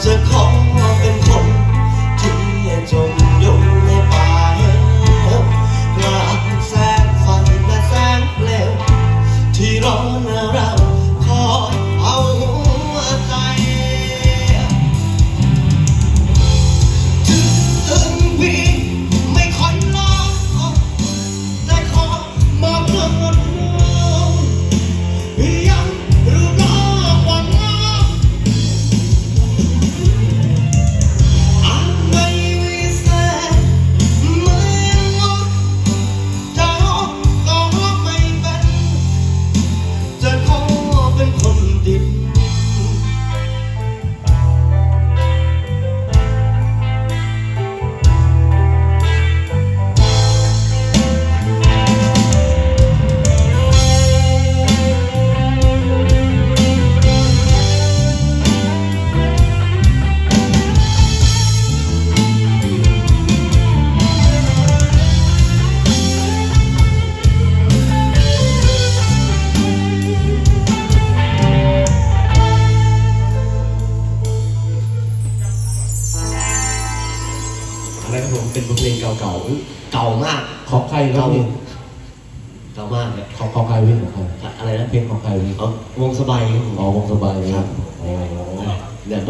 真空 เป็นบทเพลงเก่าๆเก่ามากของใครครับเก่าพี่เก่ามากเนี่ยของของใครพี่ของใครอะไรนะเพลงของใครพี่เอาวงสบายครับผม อ๋อวงสบายครับ อ๋อ เนี่ยบอก